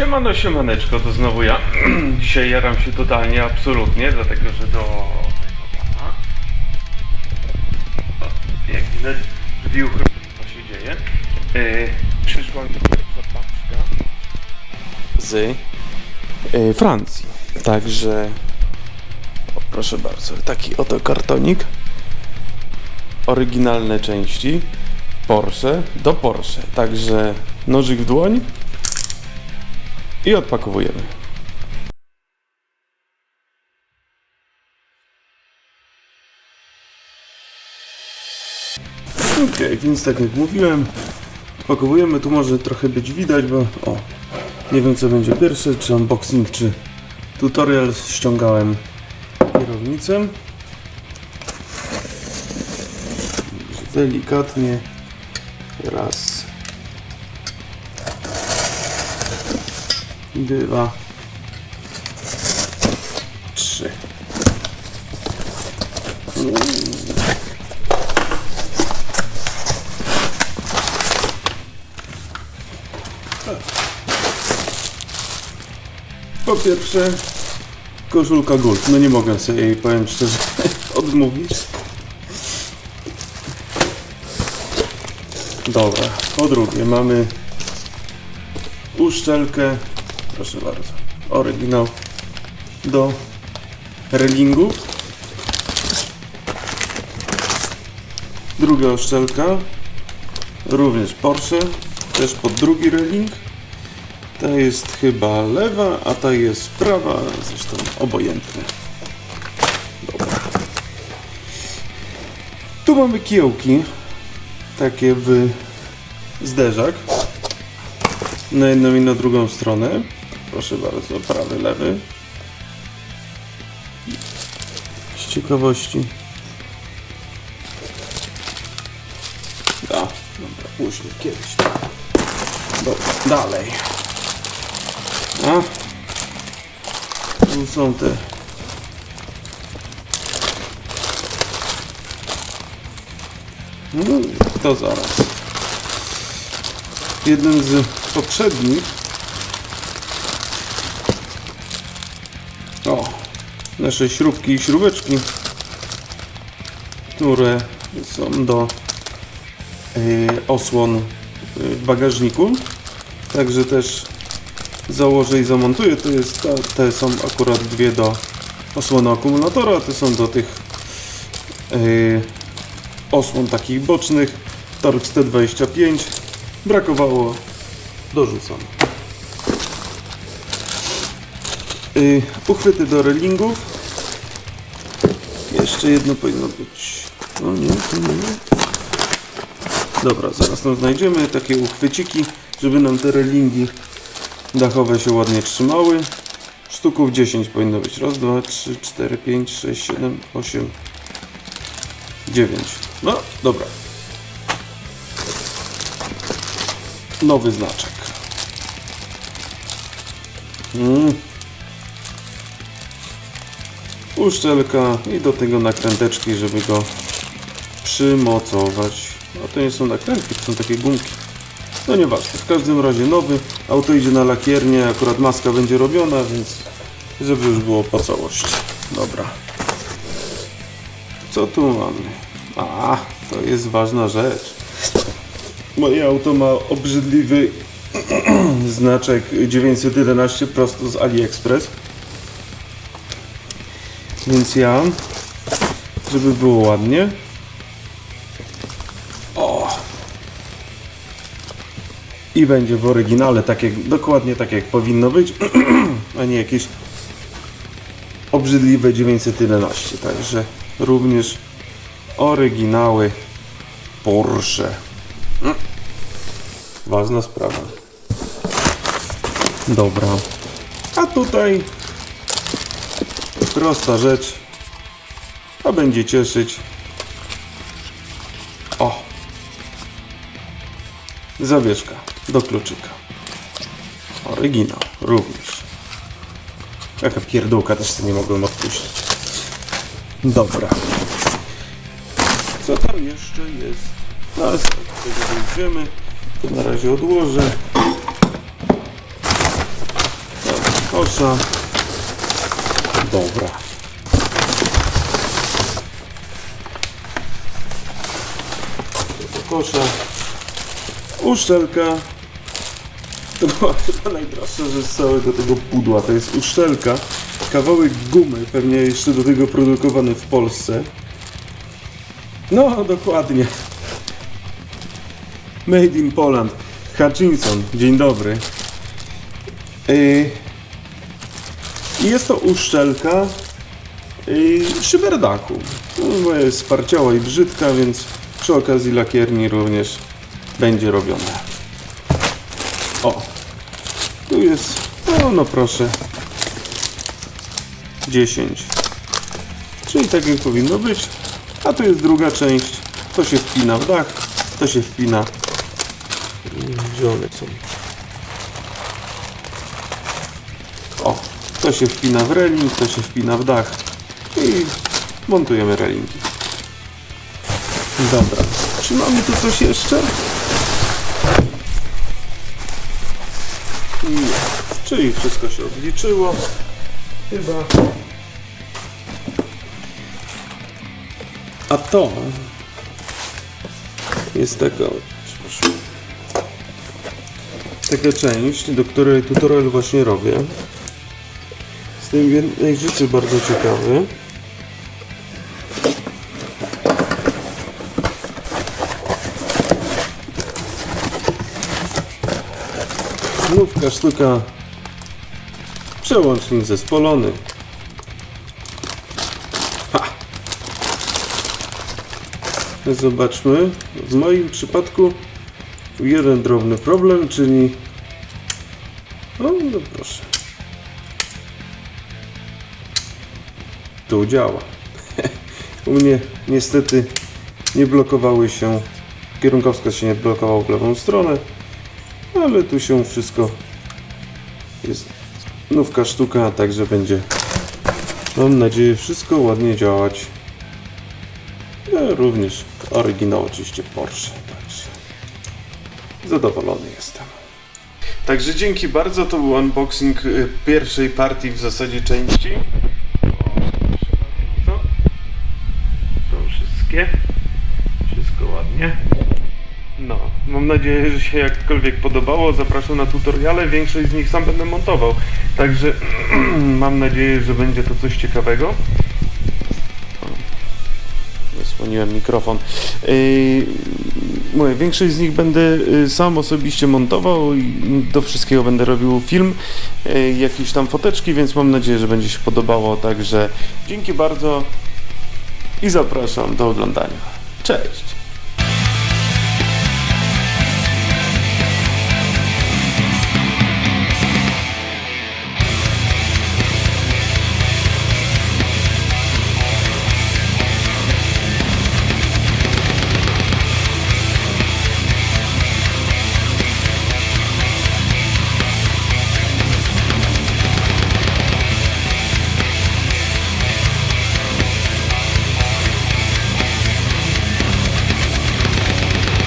Siemano, siemaneczko, to znowu ja. Dzisiaj jaram się totalnie, absolutnie, dlatego że do pana. Jak widać, wiuchy, co się dzieje. Yy, przyszła mi paczka z yy, Francji. Także, o, proszę bardzo, taki oto kartonik. Oryginalne części Porsche do Porsche. Także nożyk w dłoń i odpakowujemy. Ok, więc tak jak mówiłem, pakowujemy. Tu może trochę być widać, bo o, nie wiem co będzie pierwsze, czy unboxing, czy tutorial. Ściągałem kierownicę. Delikatnie raz dwa, trzy. Po pierwsze, koszulka Gold. No nie mogę sobie jej, powiem szczerze, odmówić. Dobra, po drugie mamy uszczelkę, proszę bardzo, oryginał do relingów. Druga uszczelka, również Porsche, też pod drugi reling. Ta jest chyba lewa, a ta jest prawa, zresztą obojętne. Dobra. Tu mamy kiełki, takie w zderzak na jedną i na drugą stronę. Proszę bardzo, prawy, lewy. Z ciekawości. Da, dobra, później, kiedyś. Dobra, dalej. A? Tu są te... No, to zaraz. Jeden z poprzednich o nasze śrubki i śrubeczki które są do y, osłon w bagażniku. Także też założę i zamontuję. To jest, ta, te są akurat dwie do osłony akumulatora. Te są do tych y, osłon takich bocznych. Torx T25 brakowało dorzucam y, uchwyty do relingów. Jeszcze jedno powinno być. No nie, to nie. Dobra, zaraz tam znajdziemy takie uchwyciki żeby nam te relingi dachowe się ładnie trzymały. Sztuków 10 powinno być. Raz, dwa, trzy, cztery, pięć, sześć, siedem, osiem 9 no dobra. Nowy znaczek. Mm. Uszczelka i do tego nakręteczki, żeby go przymocować. No to nie są nakrętki, to są takie gumki. No nieważne, w każdym razie nowy. Auto idzie na lakiernię, akurat maska będzie robiona, więc żeby już było po całości. Dobra. Co tu mamy? A, to jest ważna rzecz. Moje auto ma obrzydliwy znaczek 911 prosto z AliExpress. Więc ja, żeby było ładnie. O! I będzie w oryginale, tak jak, dokładnie tak jak powinno być, a nie jakieś obrzydliwe 911. Także również oryginały Porsche. Ważna sprawa. Dobra. A tutaj prosta rzecz. A będzie cieszyć. O. Zawieszka do kluczyka. Oryginał również. Jaka pierdółka, też sobie nie mogłem odpuścić. Dobra. Co tam jeszcze jest? No, zaraz do tego dojdziemy. To na razie odłożę. kosza. Dobra. Do kosza. Uszczelka. To była chyba najdroższa rzecz z całego tego pudła. To jest uszczelka. Kawałek gumy, pewnie jeszcze do tego produkowany w Polsce. No, dokładnie. Made in Poland. Hutchinson, dzień dobry. Yy, I jest to uszczelka szyberdaku. No, bo jest sparciała i brzydka, więc przy okazji lakierni również będzie robione. O, tu jest, no, no proszę, 10. Czyli tak jak powinno być. A tu jest druga część. To się wpina w dach, to się wpina. Gdzie one są? O, to się wpina w reling, to się wpina w dach. I montujemy relingi. Dobra. Czy mamy tu coś jeszcze? Nie. Czyli wszystko się odliczyło. Chyba. A to jest taka, taka część, do której tutorial właśnie robię. Z tym jednej rzeczy bardzo ciekawy. Nówka sztuka Przełącznik zespolony. Ha! Zobaczmy. W moim przypadku jeden drobny problem, czyli... No proszę. Tu działa. U mnie niestety nie blokowały się, kierunkowskaz się nie blokował w lewą stronę, ale tu się wszystko jest nówka sztuka, także będzie mam nadzieję wszystko ładnie działać. Ja również oryginał oczywiście Porsche, także zadowolony jestem. Także dzięki bardzo, to był unboxing y, pierwszej partii w zasadzie części. Wszystkie. Wszystko ładnie. No, mam nadzieję, że się jakkolwiek podobało. Zapraszam na tutoriale, większość z nich sam będę montował. Także mam nadzieję, że będzie to coś ciekawego. Zasłoniłem mikrofon. Yy, mówię, większość z nich będę yy, sam osobiście montował i do wszystkiego będę robił film, yy, jakieś tam foteczki, więc mam nadzieję, że będzie się podobało. Także dzięki bardzo i zapraszam do oglądania. Cześć!